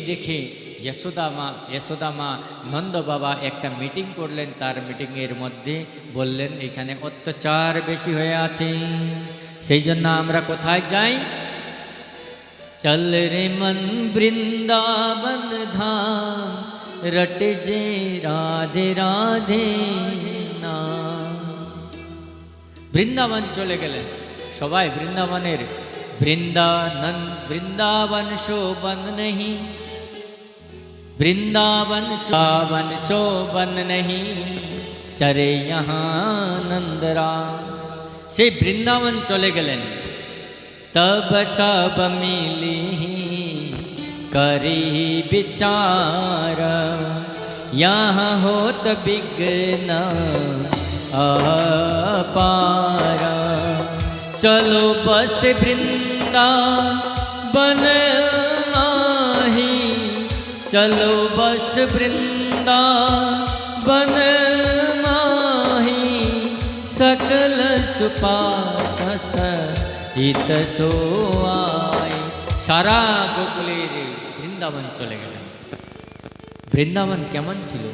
দেখে যশোদা মা যশোদা মা নন্দ বাবা একটা মিটিং করলেন। তার মিটিংয়ের মধ্যে বললেন, এখানে অত্যাচার বেশি হয়ে আছে। সেই জন্য আমরা কোথায় যাই? চল রে মন বৃন্দাবন ধাম, রট যে রাধে রাধে বৃন্দাবন চলে গেলেন। সবাই বৃন্দাবনের वृंदानन वृंदावन शोभन नहीं। वृंदावन शावन शोभन नहीं। चरे यहाँ नंदराम से वृंदावन चले गए। तब सब मिली करी विचार। यहाँ हो तो अपारा। चलो बस वृंदा बन माही चलो बस वृंदा बन माही सकल सुपास হিত সোয়াই সারা গোকুলের বৃন্দাবন চলে গেলেন বৃন্দাবন কেমন ছিল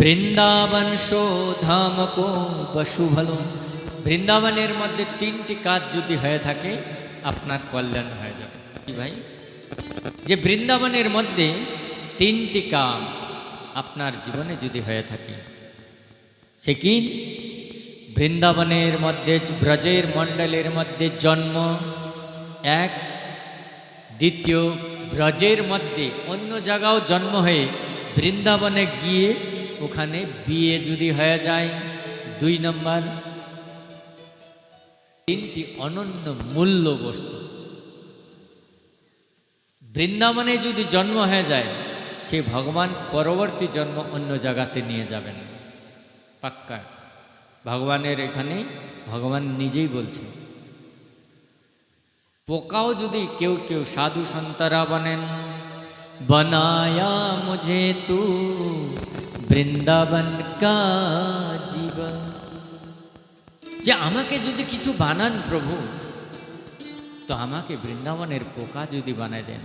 বৃন্দাবন শোধাম কো বসু ভালো বৃন্দাবনের মধ্যে তিনটি কাজ যদি হয়ে থাকে, আপনার কল্যাণ হয়ে যাবে। কি ভাই? যে বৃন্দাবনের মধ্যে তিনটি কাম আপনার জীবনে যদি হয়ে থাকে, সে কি? বৃন্দাবনের মধ্যে, ব্রজের মণ্ডলের মধ্যে জন্ম, এক। দ্বিতীয়, ব্রজের মধ্যে অন্য জায়গাও জন্ম হয়ে বৃন্দাবনে গিয়ে ওখানে বিয়ে যদি হয়ে যায়, দুই নম্বর। তিনটি অনন্য মূল্য বস্তু। বৃন্দাবনে যদি জন্ম হয়ে যায়, সে ভগবান পরবর্তী জন্ম অন্য জায়গাতে নিয়ে যাবেন। পাক্কা। ভগবানের এখানে ভগবান নিজেই বলছে পোকাও যদি কেউ কেউ সাধু সন্তারা বনেন, বনায়া মুঝে তু বৃন্দাবন কা জীবন। যে আমাকে যদি কিছু বানান প্রভু, তো আমাকে বৃন্দাবনের পোকা যদি বানায় দেন।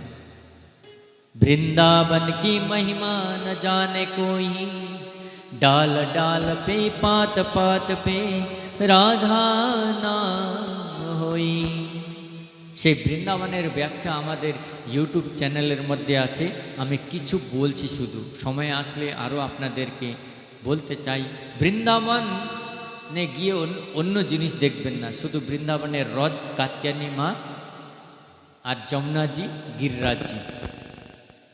বৃন্দাবন কি মহিমা ন জানে কোই ডাল ডাল পে, পাত পাত পে, রাধা নাম হই। সেই বৃন্দাবনের ব্যাখ্যা আমাদের ইউটিউব চ্যানেলের মধ্যে আছে। আমি কিছু বলছি শুধু। সময় আসলে আরও আপনাদেরকে বলতে চাই। বৃন্দাবনে গিয়ে অন্য- জিনিস দেখবেন না। শুধু বৃন্দাবনের রজ কাত্যানী মা আর যমুনাজি গিরিরাজজি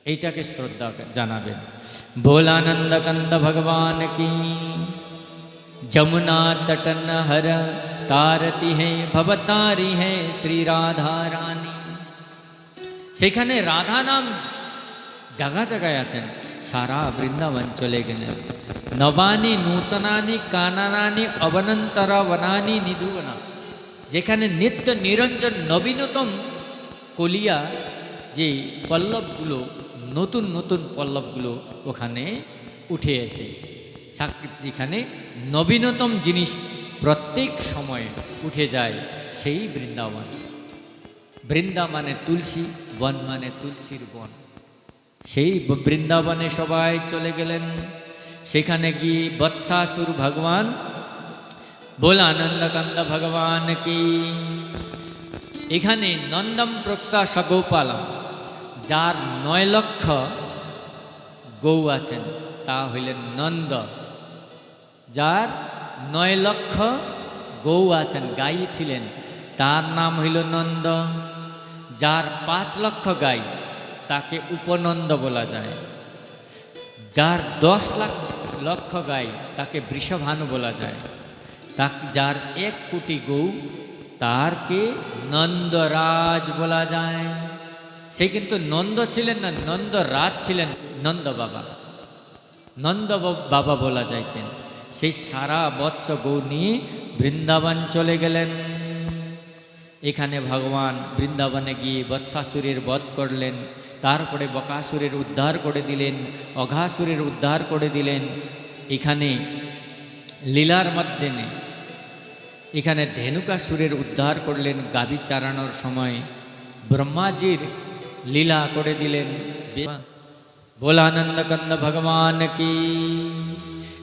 এইটাকে শ্রদ্ধা জানাবেন। ভোলানন্দ কন্দ ভগবান কি? যমুনা তটন হর, তারতি হে, ভবতারি হে, শ্রী রাধা রানী সেখানে রাধা নাম জায়গা জায়গায় আছেন। সারা বৃন্দাবন চলে গেলেন নবানি নূতনানি কানানানি অবনন্তরা বনানি নিধুবনা যেখানে নিত্য নিরঞ্জন নবীনতম কলিয়া যে পল্লবগুলো নতুন নতুন পল্লবগুলো ওখানে উঠে এসে যেখানে নবীনতম জিনিস প্রত্যেক সময়ে উঠে যায় সেই বৃন্দাবন বৃন্দা মানে তুলসী বন মানে তুলসীর বন সেই বৃন্দাবনে সবাই চলে গেলেন। সেখানে গিয়ে বৎসাসুর ভগবান বল আনন্দকান্দ ভগবান কি? এখানে নন্দম প্রক্তা সগোপালম যার নয় লক্ষ গৌ আছেন, তা হইলেন নন্দ। যার নয় লক্ষ গৌ আছেন, গাই ছিলেন, তার নাম হইল নন্দ। যার পাঁচ লক্ষ গাই তাকে উপনন্দ বলা যায়। যার দশ লাখ লক্ষ গাই, তাকে বৃষভানু বলা যায়। তা যার এক কোটি গৌ, তারকে নন্দরাজ বলা যায়। সে কিন্তু নন্দ ছিলেন না, নন্দরাজ ছিলেন নন্দ বাবা। নন্দ বাবা বলা যাইতেন। সেই সারা বৎস গৌ নিয়ে বৃন্দাবন চলে গেলেন। এখানে ভগবান বৃন্দাবনে গিয়ে বৎসাসুরের বধ করলেন। তারপরে বকাসুরের উদ্ধার করে দিলেন, অঘাসুরের উদ্ধার করে দিলেন। এখানে লীলার মাধ্যমে, এখানে ধেনুকাসুরের উদ্ধার করলেন গাভী চারানোর সময়। ব্রহ্মাজির লীলা করে দিলেন। ভোলানন্দ কন্দ ভগবান কি?